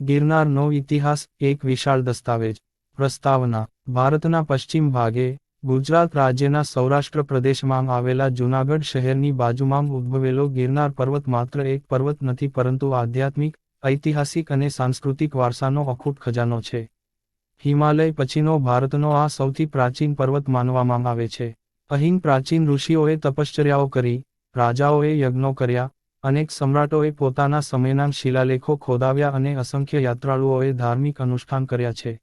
ગિરનારનો ઇતિહાસ એક વિશાળ દસ્તાવેજ. પ્રસ્તાવના, ભારતના પશ્ચિમ ભાગે, ગુજરાત રાજ્યના સૌરાષ્ટ્ર પ્રદેશમાં આવેલા જૂનાગઢ શહેરની બાજુમાં ઉદ્ભવેલો ગિરનાર પર્વત માત્ર એક પર્વત નથી, પરંતુ આધ્યાત્મિક, ઐતિહાસિક અને સાંસ્કૃતિક વારસાનો અખૂટ ખજાનો છે. હિમાલય પછીનો ભારતનો આ સૌથી પ્રાચીન પર્વત માનવામાં આવે છે. અહીં પ્રાચીન ઋષિઓએ તપશ્ચર્યાઓ કરી, રાજાઓએ યજ્ઞો કર્યા અનેક સમ્રાટોએ પોતાના સમયના શિલાલેખો ખોદાવ્યા અને અસંખ્ય યાત્રાળુઓએ ધાર્મિક અનુષ્ઠાન કર્યા છે.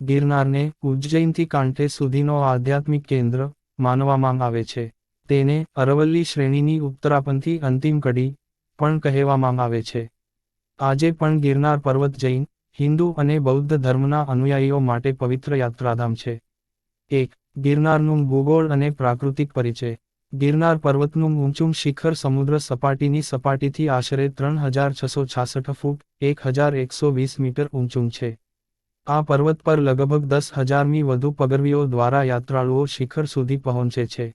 ગિરનારને ઉજ્જૈનથી કાંઠે સુધીનો આધ્યાત્મિક કેન્દ્ર માનવામાં આવે છે. તેને અરવલ્લી શ્રેણીની ઉત્તરાપંથી અંતિમ કડી પણ કહેવામાં આવે છે. આજે પણ ગિરનાર પર્વત જૈન, હિન્દુ અને બૌદ્ધ ધર્મના અનુયાયીઓ માટે પવિત્ર યાત્રાધામ છે. એક, ગિરનારનું ભૂગોળ અને પ્રાકૃતિક પરિચય. ગિરનાર પર્વતનું ઊંચું શિખર સમુદ્ર સપાટીની સપાટીથી આશરે ત્રણ હજાર છસો છાસઠ ફૂટ, એક હજાર એકસો વીસ મીટર ઊંચું છે. આ પર્વત પર લગભગ દસ હજારમી વધુ પગરવીઓ દ્વારા યાત્રાળુઓ શિખર સુધી પહોંચે છે.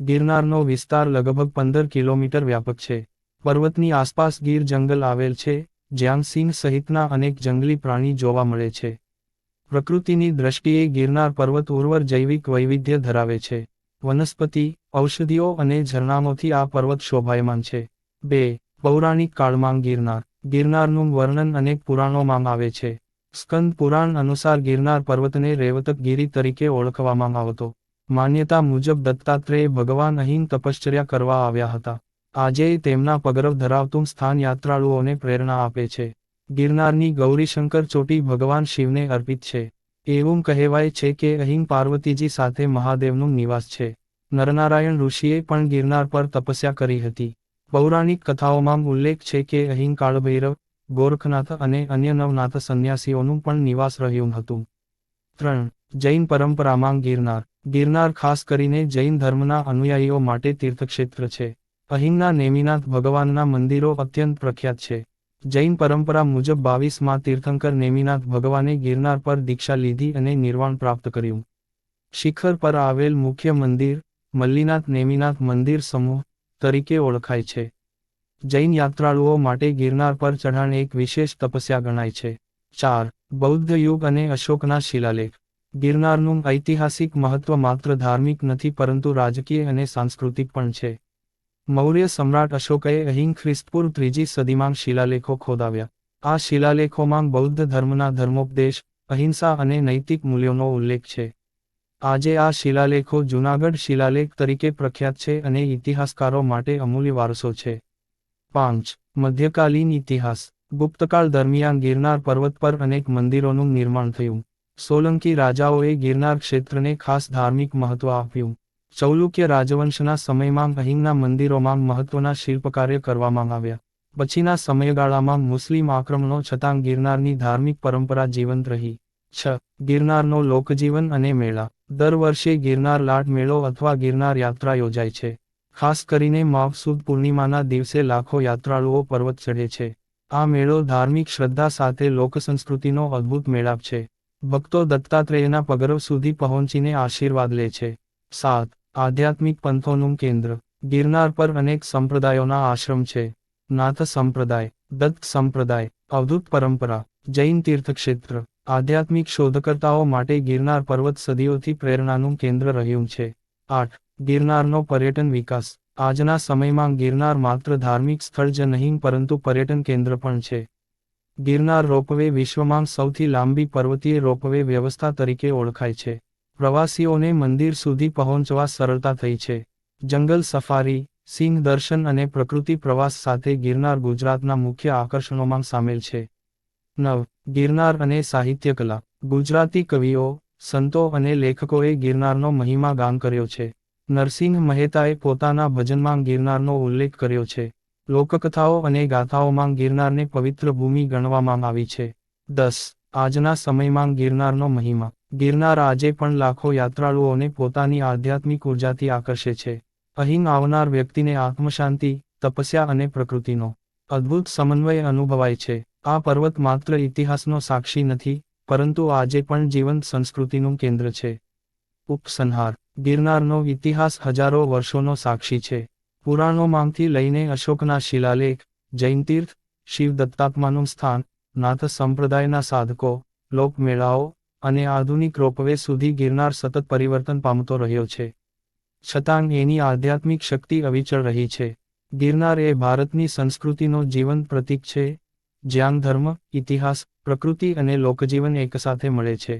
ગિરનારનો વિસ્તાર લગભગ પંદર કિલોમીટર વ્યાપક છે. પર્વતની આસપાસ ગીર જંગલ આવેલ છે, જ્યાં સિંહ સહિતના અનેક જંગલી પ્રાણી જોવા મળે છે. પ્રકૃતિની દ્રષ્ટિએ ગિરનાર પર્વત ઉર્વર જૈવિક વૈવિધ્ય ધરાવે છે. વનસ્પતિ, ઔષધિઓ અને ઝરણાઓથી આ પર્વત શોભાયમાન છે. બે, પૌરાણિક કાળમાં ગિરનાર. ગિરનારનું વર્ણન અનેક પુરાણોમાં આવે છે. સ્કંદ પુરાણ અનુસાર ગિરનાર પર્વતને રેવતક ગિરી તરીકે ઓળખવામાં આવતો. માન્યતા મુજબ દત્તાત્રેય ભગવાન અહીં તપશ્ચર્યા કરવા આવ્યા હતા. આજે તેમના પગરવ ધરાવતું સ્થાન યાત્રાળુઓને પ્રેરણા આપે છે. ગિરનારની ગૌરીશંકર ચોટી ભગવાન શિવને અર્પિત છે. એવું કહેવાય છે કે અહીં પાર્વતીજી સાથે મહાદેવનું નિવાસ છે. નરનારાયણ ઋષિએ પણ ગિરનાર પર તપસ્યા કરી હતી. પૌરાણિક કથાઓમાં ઉલ્લેખ છે કે અહીં કાળભૈરવ, ગોરખનાથ અને અન્ય નવનાથ સંન્યાસીઓનું પણ નિવાસ રહ્યું હતું. ત્રણ, જૈન પરંપરામાં ગિરનાર. ગિરનાર ખાસ કરીને જૈન ધર્મના અનુયાયીઓ માટે તીર્થક્ષેત્ર છે. અહીંના નેમિનાથ ભગવાનના મંદિરો અત્યંત પ્રખ્યાત છે. જૈન પરંપરા મુજબ બાવીસમાં તીર્થંકર નેમિનાથ ભગવાને ગિરનાર પર દીક્ષા લીધી અને નિર્વાણ પ્રાપ્ત કર્યું. શિખર પર આવેલ મુખ્ય મંદિર, મલ્લીનાથ નેમિનાથ મંદિર સમૂહ, તરીકે ઓળખાય છે. જૈન યાત્રાળુઓ માટે ગિરનાર પર ચઢાણ એક વિશેષ તપસ્યા ગણાય છે. ચાર, બૌદ્ધ યુગ અને અશોકના શિલાલેખ. ગિરનારનું ઐતિહાસિક મહત્વ માત્ર ધાર્મિક નથી પરંતુ રાજકીય અને સાંસ્કૃતિક પણ છે. મૌર્ય સમ્રાટ અશોકએ અહીં ખ્રિસ્તપૂર્વ ત્રીજી સદીમાં શિલાલેખો ખોદાવ્યા. આ શિલાલેખોમાં બૌદ્ધ ધર્મના ધર્મોપદેશ, અહિંસા અને નૈતિક મૂલ્યોનો ઉલ્લેખ છે. આજે આ શિલાલેખો જૂનાગઢ શિલાલેખ તરીકે પ્રખ્યાત છે અને ઇતિહાસકારો માટે અમૂલ્ય વારસો છે. પાંચ. મધ્યકાલીન ઇતિહાસ. ગુપ્તકાળ દરમિયાન ગિરનાર પર્વત પર અનેક મંદિરોનું નિર્માણ થયું. સોલંકી રાજાઓએ ગિરનાર ક્ષેત્રને ખાસ ધાર્મિક મહત્વ આપ્યું. ચૌલુક્ય રાજવંશના સમયમાં અહીંના મંદિરોમાં મહત્વના શિલ્પકાર્ય કરવામાં આવ્યા. પછીના સમયગાળામાં મુસ્લિમ આક્રમણો છતાં ગિરનારની ધાર્મિક પરંપરા જીવંત રહી. છ. ગિરનારનો લોકજીવન અને મેળા. દર વર્ષે ગિરનાર લાટ મેળો અથવા ગિરનાર યાત્રા યોજાય છે. ખાસ કરીને માવસુદ પૂર્ણિમાના દિવસે લાખો યાત્રાળુઓ પર્વત ચઢે છે. આ મેળો ધાર્મિક શ્રદ્ધા સાથે લોકસંસ્કૃતિનો અદ્ભુત મેળાપ છે. ભક્તો દત્તાત્રેયના પગરવ સુધી પહોંચીને આશીર્વાદ લે છે. સાત. આધ્યાત્મિક પંથોનું કેન્દ્ર. ગિરનાર પર અનેક સંપ્રદાયોના આશ્રમ છે. નાથ સંપ્રદાય, દત્ત સંપ્રદાય, અવધૂત પરંપરા, જૈન તીર્થક્ષેત્ર. આધ્યાત્મિક શોધકર્તાઓ માટે ગિરનાર પર્વત સદીઓથી પ્રેરણાનું કેન્દ્ર રહ્યું છે. આઠ. ગિરનારનો પર્યટન વિકાસ. આજના સમયમાં ગિરનાર માત્ર ધાર્મિક સ્થળ જ નહીં, પરંતુ પર્યટન કેન્દ્ર પણ છે. ગિરનાર રોપવે વિશ્વમાં સૌથી લાંબી પર્વતીય રોપવે વ્યવસ્થા તરીકે ઓળખાય છે. પ્રવાસીઓને મંદિર સુધી પહોંચવા સરળતા થઈ છે. જંગલ સફારી, સિંહ દર્શન અને પ્રકૃતિ પ્રવાસ સાથે ગિરનાર ગુજરાતના મુખ્ય આકર્ષણોમાં સામેલ છે. નવ, ગિરનાર અને સાહિત્યકલા. ગુજરાતી કવિઓ, સંતો અને લેખકોએ ગિરનારનો મહિમા ગાન કર્યો છે. નરસિંહ મહેતાએ પોતાના ભજનમાં ગિરનારનો ઉલ્લેખ કર્યો છે. લોકકથાઓ અને ગાથાઓમાં ગિરનારને પવિત્ર ભૂમિ ગણવામાં આવી છે. દસ, આજના સમયમાં ગિરનારનો મહિમા. ગિરનાર આજે પણ લાખો યાત્રાળુઓને પોતાની આધ્યાત્મિક ઉર્જાથી આકર્ષે છે. અહીં આવનાર વ્યક્તિને આત્મશાંતિ, તપસ્યા અને પ્રકૃતિનો અદ્ભુત સમન્વય અનુભવાય છે. આ પર્વત માત્ર ઇતિહાસનો સાક્ષી નથી, પરંતુ આજે પણ જીવંત સંસ્કૃતિનું કેન્દ્ર છે. ઉપસંહાર. ગિરનારનો ઇતિહાસ હજારો વર્ષોનો સાક્ષી છે. પુરાણોમાંથી લઈને અશોકના શિલાલેખ જૈન તીર્થ શિવ દત્તાત્માનું સ્થાન, નાથ સંપ્રદાયના સાધકો, લોકમેળાઓ અને આધુનિક રોપવે સુધી ગિરનાર સતત પરિવર્તન પામતો રહ્યો છે. છતાં એની આધ્યાત્મિક શક્તિ અવિચળ રહી છે. ગિરનાર એ ભારતની સંસ્કૃતિનો જીવંત પ્રતીક છે, જ્યાં ધર્મ, ઇતિહાસ, પ્રકૃતિ અને લોકજીવન એકસાથે મળે છે.